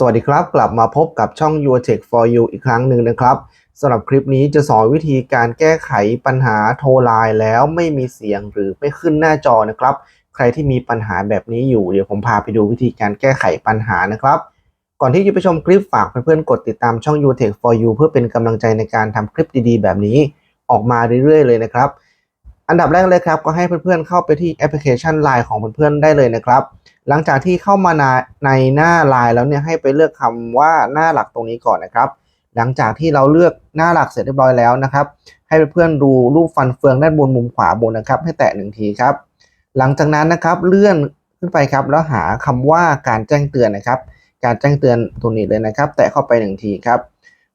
สวัสดีครับ กลับมาพบกับช่อง Your Tech for You อีกครั้งหนึ่งนะครับสำหรับคลิปนี้จะสอนวิธีการแก้ไขปัญหาโทรไลน์แล้วไม่มีเสียงหรือไม่ขึ้นหน้าจอนะครับ ใครที่มีปัญหาแบบนี้อยู่เดี๋ยวผมพาไปดูวิธีการแก้ไขปัญหานะครับ ก่อนที่จะไปชมคลิปฝากเพื่อนๆกดติดตามช่อง Your Tech for You เพื่อเป็นกำลังใจในการทำคลิปดีๆ แบบนี้ออกมาเรื่อยๆ เลยนะครับ อันดับแรกเลยครับก็ให้เพื่อนๆเข้าไปที่แอปพลิเคชัน Line ของเพื่อนๆได้เลยนะครับ หลังจากที่เข้ามาในในหน้า Line แล้วเนี่ยให้ไปเลือกคำว่าหน้าหลักตรงนี้ก่อนนะครับ หลังจากที่เราเลือกหน้าหลักเสร็จเรียบร้อยแล้วนะครับ ให้เพื่อนๆดูรูปฟันเฟืองด้านบนมุมขวาบนนะครับ ให้แตะหนึ่งทีครับ หลังจากนั้นนะครับเลื่อนขึ้นไปครับแล้วหาคำว่าการแจ้งเตือนนะครับ การแจ้งเตือนตัวนี้เลยนะครับ แตะเข้าไปหนึ่งทีครับ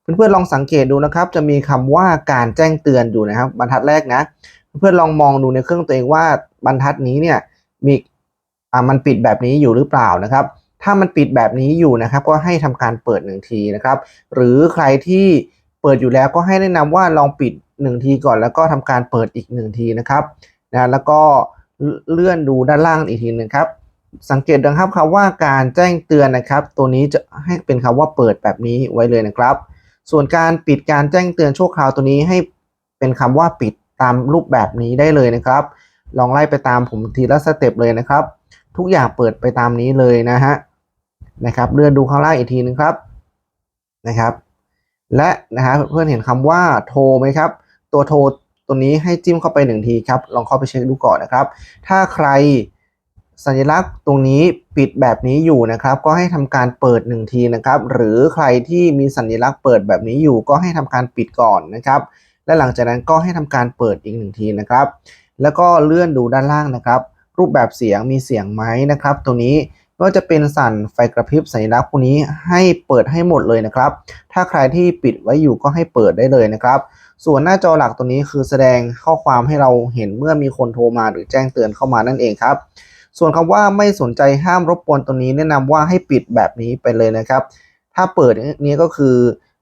เพื่อนๆลองสังเกตดูนะครับ จะมีคำว่าการแจ้งเตือนอยู่นะครับ บรรทัดแรกนะ เพื่อนๆลองมองดูในเครื่องตัวเองว่าบรรทัดนี้เนี่ยมี อ่ามันปิดแบบนี้อยู่หรือเปล่านะครับ ถ้ามันปิดแบบนี้อยู่นะครับ ก็ให้ทำการเปิดหนึ่งทีนะครับ หรือใครที่เปิดอยู่แล้วก็ให้แนะนำว่าลองปิดหนึ่งทีก่อน แล้วก็ทำการเปิดอีกหนึ่งทีนะครับนะแล้วก็เลื่อนดูด้านล่างอีกทีหนึงครับสังเกตดังครับคำว่าการแจ้งเตือนนะครับ ตัวนี้จะให้เป็นคำว่าเปิดแบบนี้ไว้เลยนะครับ ส่วนการปิดการแจ้งเตือนชั่วคราวตัวนี้ให้เป็นคำว่าปิดตามรูปแบบนี้ได้เลยนะครับ ลองไล่ไปตามผมทีละสเต็ปเลยนะครับ ทุกอย่างเปิดไปตามนี้เลยนะฮะนะครับเลื่อนดูข้างล่างอีกทีนึงครับนะครับ และนะฮะเพื่อนเห็นคำว่าโทรไหมครับ ตัวโทรตัวนี้ให้จิ้มเข้าไปหนึ่งทีครับ ลองเข้าไปเช็คดูก่อนนะครับ ถ้าใครสัญลักษณ์ตรงนี้ปิดแบบนี้อยู่นะครับ ก็ให้ทำการเปิดหนึ่งทีนะครับ หรือใครที่มีสัญลักษณ์เปิดแบบนี้อยู่ ก็ให้ทำการปิดก่อนนะครับ และหลังจากนั้นก็ให้ทำการเปิดอีกหนึ่งทีนะครับ แล้วก็เลื่อนดูด้านล่างนะครับ รูปแบบเสียงมีเสียงไหมนะครับ ตัวนี้ไม่ว่าจะเป็นสั่นไฟกระพริบสัญลักษณ์พวกนี้ให้เปิดให้หมดเลยนะครับ ถ้าใครที่ปิดไว้อยู่ก็ให้เปิดได้เลยนะครับ ส่วนหน้าจอหลักตัวนี้คือแสดงข้อความให้เราเห็นเมื่อมีคนโทรมาหรือแจ้งเตือนเข้ามานั่นเองครับ ส่วนคำว่าไม่สนใจห้ามรบกวนตัวนี้แนะนำว่าให้ปิดแบบนี้ไปเลยนะครับ ถ้าเปิดนี้ก็คือ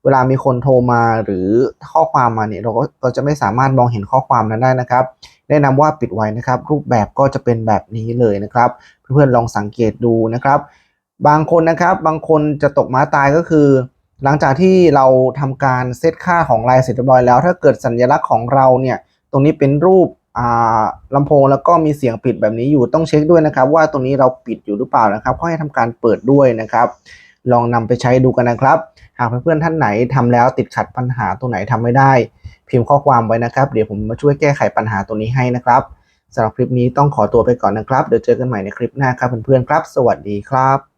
เวลามีคนโทรมาหรือข้อความมาเนี่ยเราก็เราจะไม่สามารถมองเห็นข้อความนั้นได้นะครับ แนะนำว่าปิดไว้นะครับ รูปแบบก็จะเป็นแบบนี้เลยนะครับ เพื่อนๆลองสังเกตดูนะครับ บางคนนะครับบางคนจะตกม้าตายก็คือ หลังจากที่เราทำการเซตค่าของลายเสร็จเรียบร้อยแล้ว ถ้าเกิดสัญลักษณ์ของเราเนี่ยตรงนี้เป็นรูปอ่าลำโพงแล้วก็มีเสียงปิดแบบนี้อยู่ต้องเช็คด้วยนะครับ ว่าตรงนี้เราปิดอยู่หรือเปล่านะครับก็ให้ทำการเปิดด้วยนะครับ ลองนำไปใช้ดูกันนะครับ หากเพื่อนๆท่านไหนทำแล้วติดขัดปัญหาตัวไหนทำไม่ได้ พิมพ์ข้อความไว้นะครับ เดี๋ยวผมมาช่วยแก้ไขปัญหาตัวนี้ให้นะครับสำหรับคลิปนี้ต้องขอตัวไปก่อนนะครับ เดี๋ยวเจอกันใหม่ในคลิปหน้าครับเพื่อนๆครับ สวัสดีครับ